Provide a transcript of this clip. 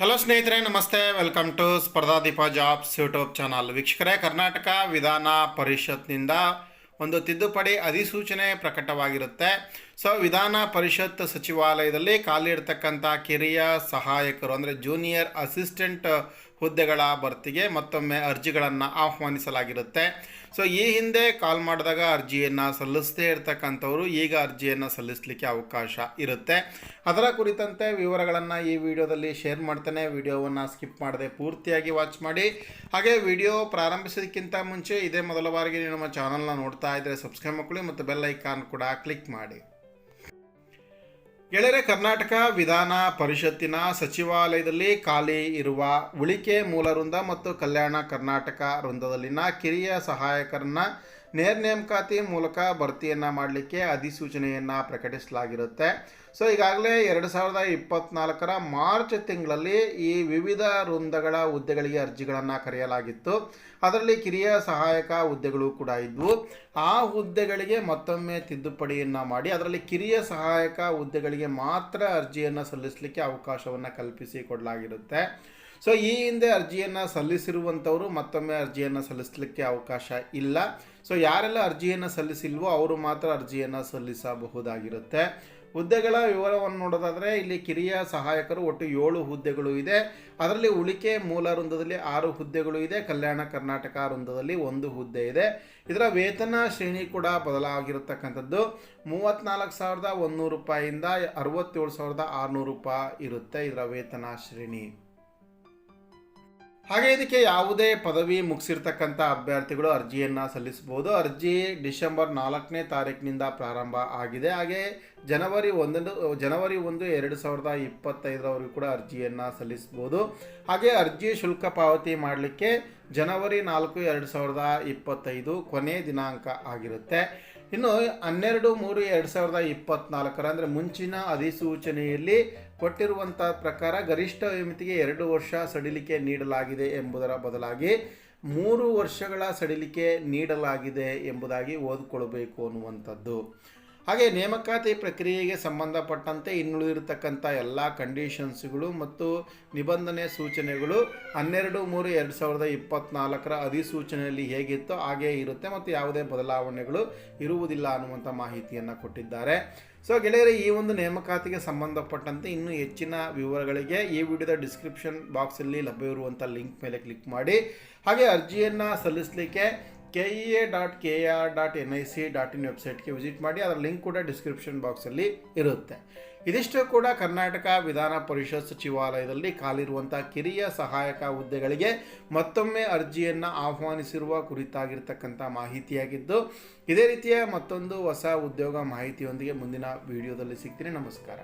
Hello ಸ್ನೇಹಿತರೆ, ನಮಸ್ತೆ. Welcome to Spardhadeepa jobs YouTube channel ವೀಕ್ಷಕರೇ, ಕರ್ನಾಟಕ ವಿಧಾನ ಪರಿಷತ್ನಿಂದ ಒಂದು ತಿದ್ದುಪಡಿ ಅಧಿಸೂಚನೆ ಪ್ರಕಟವಾಗಿರುತ್ತೆ. ಸೊ ವಿಧಾನ ಪರಿಷತ್ ಸಚಿವಾಲಯದಲ್ಲಿ ಖಾಲಿ ಇರತಕ್ಕಂಥ ಕಿರಿಯ ಸಹಾಯಕರು, ಅಂದರೆ ಜೂನಿಯರ್ ಅಸಿಸ್ಟೆಂಟ್ ಹುದ್ದೆಗಳ ಭರ್ತಿಗೆ ಮತ್ತೊಮ್ಮೆ ಅರ್ಜಿಗಳನ್ನು ಆಹ್ವಾನಿಸಲಾಗಿರುತ್ತೆ. ಸೊ ಈ ಹಿಂದೆ ಕಾಲ್ ಮಾಡಿದಾಗ ಅರ್ಜಿಯನ್ನು ಸಲ್ಲಿಸದೇ ಇರತಕ್ಕಂಥವ್ರು ಈಗ ಅರ್ಜಿಯನ್ನು ಸಲ್ಲಿಸಲಿಕ್ಕೆ ಅವಕಾಶ ಇರುತ್ತೆ. ಅದರ ಕುರಿತಂತೆ ವಿವರಗಳನ್ನು ಈ ವಿಡಿಯೋದಲ್ಲಿ ಶೇರ್ ಮಾಡ್ತೇನೆ. ವಿಡಿಯೋವನ್ನು ಸ್ಕಿಪ್ ಮಾಡದೆ ಪೂರ್ತಿಯಾಗಿ ವಾಚ್ ಮಾಡಿ. ಹಾಗೆ ವಿಡಿಯೋ ಪ್ರಾರಂಭಿಸೋದಕ್ಕಿಂತ ಮುಂಚೆ ಇದೇ ಮೊದಲ ಬಾರಿಗೆ ನಮ್ಮ ಚಾನಲ್ನ ನೋಡ್ತಾ ಇದ್ದರೆ ಸಬ್ಸ್ಕ್ರೈಬ್ ಮಾಡ್ಕೊಳ್ಳಿ ಮತ್ತು ಬೆಲ್ ಐಕಾನ್ ಕೂಡ ಕ್ಲಿಕ್ ಮಾಡಿ. ಗೆಳೆಯರೆ, ಕರ್ನಾಟಕ ವಿಧಾನ ಪರಿಷತ್ತಿನ ಸಚಿವಾಲಯದಲ್ಲಿ ಖಾಲಿ ಇರುವ ಉಳಿಕೆ ಮೂಲ ವೃಂದ ಮತ್ತು ಕಲ್ಯಾಣ ಕರ್ನಾಟಕ ವೃಂದದಲ್ಲಿನ ಕಿರಿಯ ಸಹಾಯಕರನ್ನ ನೇರ ನೇಮಕಾತಿ ಮೂಲಕ ಭರ್ತಿಯನ್ನು ಮಾಡಲಿಕ್ಕೆ ಅಧಿಸೂಚನೆಯನ್ನು ಪ್ರಕಟಿಸಲಾಗಿರುತ್ತೆ. ಸೊ ಈಗಾಗಲೇ ಎರಡು ಸಾವಿರದ ಇಪ್ಪತ್ನಾಲ್ಕರ ಮಾರ್ಚ್ ತಿಂಗಳಲ್ಲಿ ಈ ವಿವಿಧ ವೃಂದಗಳ ಹುದ್ದೆಗಳಿಗೆ ಅರ್ಜಿಗಳನ್ನು ಕರೆಯಲಾಗಿತ್ತು. ಅದರಲ್ಲಿ ಕಿರಿಯ ಸಹಾಯಕ ಹುದ್ದೆಗಳು ಕೂಡ ಇದ್ವು. ಆ ಹುದ್ದೆಗಳಿಗೆ ಮತ್ತೊಮ್ಮೆ ತಿದ್ದುಪಡಿಯನ್ನು ಮಾಡಿ ಅದರಲ್ಲಿ ಕಿರಿಯ ಸಹಾಯಕ ಹುದ್ದೆಗಳಿಗೆ ಮಾತ್ರ ಅರ್ಜಿಯನ್ನು ಸಲ್ಲಿಸಲಿಕ್ಕೆ ಅವಕಾಶವನ್ನು ಕಲ್ಪಿಸಿ ಕೊಡಲಾಗಿರುತ್ತೆ. ಸೊ ಈ ಹಿಂದೆ ಅರ್ಜಿಯನ್ನು ಸಲ್ಲಿಸಿರುವಂಥವರು ಮತ್ತೊಮ್ಮೆ ಅರ್ಜಿಯನ್ನು ಸಲ್ಲಿಸಲಿಕ್ಕೆ ಅವಕಾಶ ಇಲ್ಲ. ಸೊ ಯಾರೆಲ್ಲ ಅರ್ಜಿಯನ್ನು ಸಲ್ಲಿಸಿಲ್ವೋ ಅವರು ಮಾತ್ರ ಅರ್ಜಿಯನ್ನು ಸಲ್ಲಿಸಬಹುದಾಗಿರುತ್ತೆ. ಹುದ್ದೆಗಳ ವಿವರವನ್ನು ನೋಡೋದಾದರೆ, ಇಲ್ಲಿ ಕಿರಿಯ ಸಹಾಯಕರು ಒಟ್ಟು ಏಳು ಹುದ್ದೆಗಳು ಇದೆ. ಅದರಲ್ಲಿ ಉಳಿಕೆ ಮೂಲ ವೃಂದದಲ್ಲಿ ಆರು ಹುದ್ದೆಗಳು ಇದೆ. ಕಲ್ಯಾಣ ಕರ್ನಾಟಕ ವೃಂದದಲ್ಲಿ ಒಂದು ಹುದ್ದೆ ಇದೆ. ಇದರ ವೇತನ ಶ್ರೇಣಿ ಕೂಡ ಬದಲಾಗಿರತಕ್ಕಂಥದ್ದು. ಮೂವತ್ತ್ನಾಲ್ಕು ಸಾವಿರದ ಒಂದುನೂರು ರೂಪಾಯಿಯಿಂದ ಅರವತ್ತೇಳು ಸಾವಿರದ ಆರುನೂರು ರೂಪಾಯಿ ಇರುತ್ತೆ ಇದರ ವೇತನ ಶ್ರೇಣಿ. ಹಾಗೆ ಇದಕ್ಕೆ ಯಾವುದೇ ಪದವಿ ಮುಗಿಸಿರ್ತಕ್ಕಂಥ ಅಭ್ಯರ್ಥಿಗಳು ಅರ್ಜಿಯನ್ನು ಸಲ್ಲಿಸಬಹುದು. ಅರ್ಜಿ ಡಿಸೆಂಬರ್ ನಾಲ್ಕನೇ ತಾರೀಕಿನಿಂದ ಪ್ರಾರಂಭ ಆಗಿದೆ. ಹಾಗೆ ಜನವರಿ ಒಂದನ್ನು, ಜನವರಿ ಒಂದು ಎರಡು ಸಾವಿರದ ಇಪ್ಪತ್ತೈದರವರೆಗೂ ಕೂಡ ಅರ್ಜಿಯನ್ನು ಸಲ್ಲಿಸ್ಬೋದು ಹಾಗೆ ಅರ್ಜಿ ಶುಲ್ಕ ಪಾವತಿ ಮಾಡಲಿಕ್ಕೆ ಜನವರಿ ನಾಲ್ಕು ಎರಡು ಸಾವಿರದ ಇಪ್ಪತ್ತೈದು ಕೊನೆ ದಿನಾಂಕ ಆಗಿರುತ್ತೆ. ಇನ್ನು ಹನ್ನೆರಡು ಮೂರು ಎರಡು ಸಾವಿರದ ಇಪ್ಪತ್ನಾಲ್ಕರ ಅಂದರೆ ಮುಂಚಿನ ಅಧಿಸೂಚನೆಯಲ್ಲಿ ಕೊಟ್ಟಿರುವಂಥ ಪ್ರಕಾರ ಗರಿಷ್ಠ ವಿಮಿತಿಗೆ ಎರಡು ವರ್ಷ ಸಡಿಲಿಕೆ ನೀಡಲಾಗಿದೆ ಎಂಬುದರ ಬದಲಾಗಿ ಮೂರು ವರ್ಷಗಳ ಸಡಿಲಿಕೆ ನೀಡಲಾಗಿದೆ ಎಂಬುದಾಗಿ ಓದಿಕೊಳ್ಬೇಕು ಅನ್ನುವಂಥದ್ದು. ಹಾಗೆ ನೇಮಕಾತಿ ಪ್ರಕ್ರಿಯೆಗೆ ಸಂಬಂಧಪಟ್ಟಂತೆ ಇನ್ನುಳಿದಿರತಕ್ಕಂಥ ಎಲ್ಲ ಕಂಡೀಷನ್ಸ್ಗಳು ಮತ್ತು ನಿಬಂಧನೆ ಸೂಚನೆಗಳು ಹನ್ನೆರಡು ಮೂರು ಎರಡು ಸಾವಿರದ ಇಪ್ಪತ್ತ್ನಾಲ್ಕರ ಅಧಿಸೂಚನೆಯಲ್ಲಿ ಹೇಗಿತ್ತೋ ಹಾಗೇ ಇರುತ್ತೆ ಮತ್ತು ಯಾವುದೇ ಬದಲಾವಣೆಗಳು ಇರುವುದಿಲ್ಲ ಅನ್ನುವಂಥ ಮಾಹಿತಿಯನ್ನು ಕೊಟ್ಟಿದ್ದಾರೆ. ಸೊ ಗೆಳೆಯರೆ, ಈ ಒಂದು ನೇಮಕಾತಿಗೆ ಸಂಬಂಧಪಟ್ಟಂತೆ ಇನ್ನೂ ಹೆಚ್ಚಿನ ವಿವರಗಳಿಗೆ ಈ ವಿಡಿಯೋದ ಡಿಸ್ಕ್ರಿಪ್ಷನ್ ಬಾಕ್ಸಲ್ಲಿ ಲಭ್ಯವಿರುವಂಥ ಲಿಂಕ್ ಮೇಲೆ ಕ್ಲಿಕ್ ಮಾಡಿ. ಹಾಗೆ ಅರ್ಜಿಯನ್ನು ಸಲ್ಲಿಸಲಿಕ್ಕೆ K E A dot K R dot N I C dot in ವೆಬ್ಸೈಟ್ಗೆ ವಿಸಿಟ್ ಮಾಡಿ, ಅದರ ಲಿಂಕ್ ಕೂಡ ಡಿಸ್ಕ್ರಿಪ್ಷನ್ ಬಾಕ್ಸಲ್ಲಿ ಇರುತ್ತೆ. ಇದಿಷ್ಟು ಕೂಡ ಕರ್ನಾಟಕ ವಿಧಾನ ಪರಿಷತ್ ಸಚಿವಾಲಯದಲ್ಲಿ ಕಾಲಿರುವಂಥ ಕಿರಿಯ ಸಹಾಯಕ ಹುದ್ದೆಗಳಿಗೆ ಮತ್ತೊಮ್ಮೆ ಅರ್ಜಿಯನ್ನು ಆಹ್ವಾನಿಸಿರುವ ಕುರಿತಾಗಿರ್ತಕ್ಕಂಥ ಮಾಹಿತಿಯಾಗಿದ್ದು, ಇದೇ ರೀತಿಯ ಮತ್ತೊಂದು ಹೊಸ ಉದ್ಯೋಗ ಮಾಹಿತಿಯೊಂದಿಗೆ ಮುಂದಿನ ವಿಡಿಯೋದಲ್ಲಿ ಸಿಗ್ತೀನಿ. ನಮಸ್ಕಾರ.